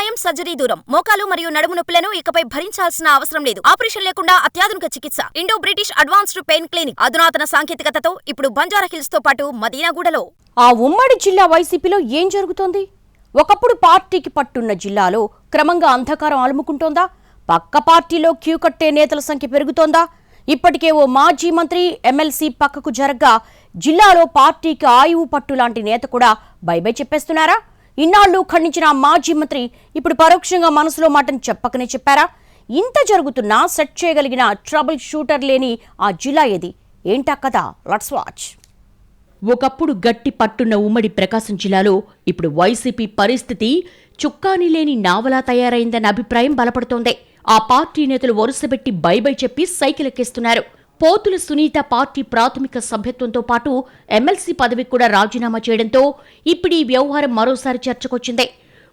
గాయం సర్జరీ దూరం. మోకాలు మరియు నడుము నొప్పులను ఇకపై భరించాల్సిన అవసరం లేదు. ఆపరేషన్ లేకుండా అత్యాధునిక చికిత్స. Indo British advanced pain clinic. అధునాతన సాంకేతికతతో ఇప్పుడు బంజారాహిల్స్తో పాటు మదీనాగూడలో. ఆ ఉమ్మడి జిల్లా వైసీపీలో ఏం జరుగుతోంది? ఒకప్పుడు పార్టీకి పట్టున్న జిల్లాలో క్రమంగా అంధకారం అలుముకుంటోందా? పక్క పార్టీలో క్యూ కట్టే నేతల సంఖ్య పెరుగుతోందా? ఇప్పటికే ఓ మాజీ మంత్రి ఎమ్మెల్సీ పక్కకు జరగ్గా జిల్లాలో పార్టీకి ఆయువు పట్టు లాంటి నేత కూడా బైబై చెప్పేస్తున్నారా? ఇన్నాళ్ళు ఖండించిన మాజీ మంత్రి ఇప్పుడు పరోక్షంగా మనసులో మాటను చెప్పకనే చెప్పారా? ఇంత జరుగుతున్నా సెట్ చేయగలిగిన ట్రబుల్ షూటర్ లేని ఆ జిల్లా ఏది? ఏంటా కదా లట్స్ వాచ్. ఒకప్పుడు గట్టి పట్టున్న ఉమ్మడి ప్రకాశం జిల్లాలో ఇప్పుడు వైసీపీ పరిస్థితి చుక్కాని లేని నావలా తయారైందన్న అభిప్రాయం బలపడుతోంది. ఆ పార్టీ నేతలు వరుసబెట్టి బైబై చెప్పి సైకిల్ ఎక్కిస్తున్నారు పోతుల సునీత పార్టీ ప్రాథమిక సభ్యత్వంతో పాటు ఎమ్మెల్సీ పదవికి కూడా రాజీనామా చేయడంతో ఇప్పుడు ఈ వ్యవహారం మరోసారి చర్చకొచ్చింది.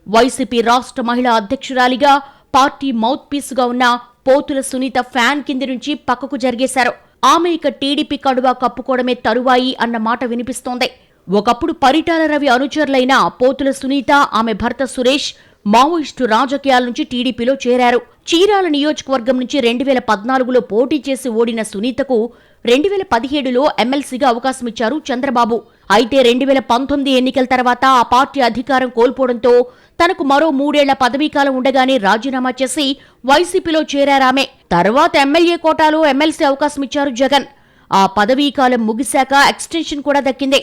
వైసీపీ రాష్ట్ర మహిళా అధ్యక్షురాలిగా పార్టీ మౌత్ పీస్గా ఉన్న పోతుల సునీత ఫ్యాన్ కింది నుంచి పక్కకు జరిగేశారు. ఆమె ఇక టీడీపీ కడువా కప్పుకోవడమే తరువాయి అన్న మాట వినిపిస్తోంది. ఒకప్పుడు పరిటాల రవి అనుచరులైన పోతుల సునీత ఆమె భర్త సురేష్ మావోయిస్టు రాజకీయాల నుంచి టీడీపీలో చేరారు. చీరాల నియోజకవర్గం నుంచి రెండు వేల పద్నాలుగులో పోటీ చేసి ఓడిన సునీతకు రెండు వేల పదిహేడులో ఎమ్మెల్సీగా అవకాశమిచ్చారు చంద్రబాబు. అయితే రెండు వేల పంతొమ్మిది ఎన్నికల తర్వాత ఆ పార్టీ అధికారం కోల్పోవడంతో తనకు మరో మూడేళ్ళ పదవీకాలం ఉండగానే రాజీనామా చేసి వైసీపీలో చేరారామె. తర్వాత ఎమ్మెల్యే కోటాలో ఎమ్మెల్సీ అవకాశమిచ్చారు జగన్. ఆ పదవీకాలం ముగిశాక ఎక్స్టెన్షన్ కూడా దక్కింది.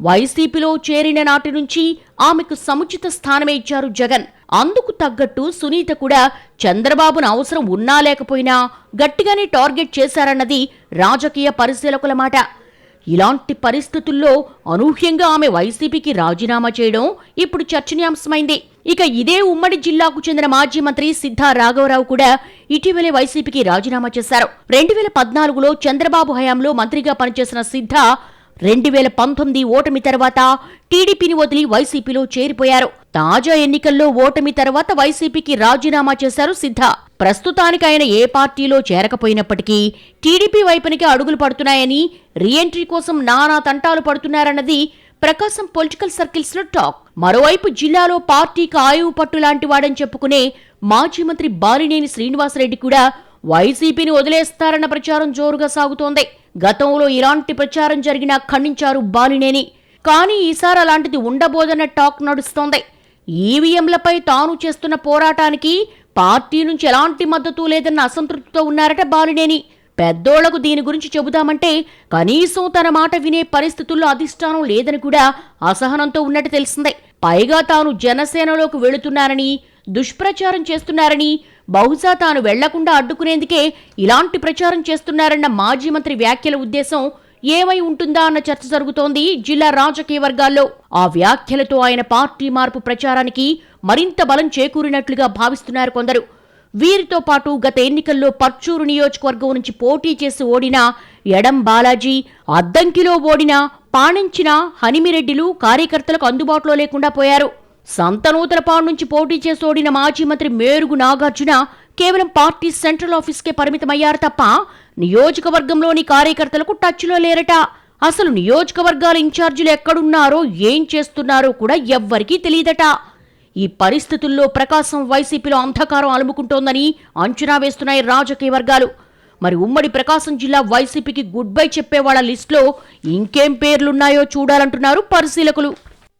వైసీపీలో చేరిన నాటి నుంచి ఆమెకు సముచిత స్థానమే ఇచ్చారు జగన్. అందుకు తగ్గట్టు సునీత కూడా చంద్రబాబును అవసరం ఉన్నా లేకపోయినా గట్టిగానే టార్గెట్ చేశారన్నది రాజకీయ పరిశీలకుల మాట. ఇలాంటి పరిస్థితుల్లో అనూహ్యంగా ఆమె వైసీపీకి రాజీనామా చేయడం ఇప్పుడు చర్చనీయాంశమైంది. ఇక ఇదే ఉమ్మడి జిల్లాకు చెందిన మాజీ మంత్రి సిద్ధా రాఘవరావు కూడా ఇటీవలే వైసీపీకి రాజీనామా చేశారు. రెండు వేల పద్నాలుగులో చంద్రబాబు హయాంలో మంత్రిగా పనిచేసిన సిద్ధా రెండు వేల పంతొమ్మిది ఓటమి తర్వాత టీడీపీని వదిలి వైసీపీలో చేరిపోయారు. తాజా ఎన్నికల్లో ఓటమి తర్వాత వైసీపీకి రాజీనామా చేశారు సిద్ధ. ప్రస్తుతానికి ఆయన ఏ పార్టీలో చేరకపోయినప్పటికీ టీడీపీ వైపునికి అడుగులు పడుతున్నాయని రీఎంట్రీ కోసం నానా తంటాలు పడుతున్నారన్నది ప్రకాశం పొలిటికల్ సర్కిల్స్లో టాక్. మరోవైపు జిల్లాలో పార్టీకి ఆయువు పట్టు లాంటి వాడని చెప్పుకునే మాజీ మంత్రి బాలినేని శ్రీనివాసరెడ్డి కూడా వైసీపీని వదిలేస్తారన్న ప్రచారం జోరుగా సాగుతోంది. గతంలో ఇలాంటి ప్రచారం జరిగినా ఖండించారు బాలినేని. కానీ ఈసారి అలాంటిది ఉండబోదన్న టాక్ నడుస్తోంది. ఈవీఎంలపై తాను చేస్తున్న పోరాటానికి పార్టీ నుంచి ఎలాంటి మద్దతు లేదన్న అసంతృప్తితో ఉన్నారట బాలినేని. పెద్దోళ్ళకు దీని గురించి చెబుదామంటే కనీసం తన మాట వినే పరిస్థితుల్లో అధిష్టానం లేదని కూడా అసహనంతో ఉన్నట్టు తెలిసిందే. పైగా తాను జనసేనలోకి వెళుతున్నారని దుష్ప్రచారం చేస్తున్నారని బహుశా తాను వెళ్ళకుండా అడ్డుకునేందుకే ఇలాంటి ప్రచారం చేస్తున్నారన్న మాజీ మంత్రి వ్యాఖ్యల ఉద్దేశం ఏమై ఉంటుందా అన్న చర్చ జరుగుతోంది జిల్లా రాజకీయ వర్గాల్లో. ఆ వ్యాఖ్యలతో ఆయన పార్టీ మార్పు ప్రచారానికి మరింత బలం చేకూరినట్లుగా భావిస్తున్నారు కొందరు. వీరితో పాటు గత ఎన్నికల్లో పర్చూరు నియోజకవర్గం నుంచి పోటీ చేసి ఓడిన ఎడం బాలాజీ అద్దంకిలో ఓడిన పాణించిన హనిమిరెడ్డిలు కార్యకర్తలకు అందుబాటులో లేకుండా పోయారు. సంతనూతలపాడు నుంచి పోటీ చేసి ఓడిన మాజీ మంత్రి మేరుగు నాగార్జున కేవలం పార్టీ సెంట్రల్ ఆఫీస్కే పరిమితమయ్యారు తప్ప నియోజకవర్గంలోని కార్యకర్తలకు టచ్లో లేరట. అసలు నియోజకవర్గాల ఇన్ఛార్జీలు ఎక్కడున్నారో ఏం చేస్తున్నారో కూడా ఎవ్వరికీ తెలియదట. ఈ పరిస్థితుల్లో ప్రకాశం వైసీపీలో అంధకారం అలుముకుంటోందని అంచనా వేస్తున్నాయి రాజకీయ వర్గాలు. మరి ఉమ్మడి ప్రకాశం జిల్లా వైసీపీకి గుడ్ బై చెప్పేవాళ్ళ లిస్టులో ఇంకేం పేర్లున్నాయో చూడాలంటున్నారు పరిశీలకులు.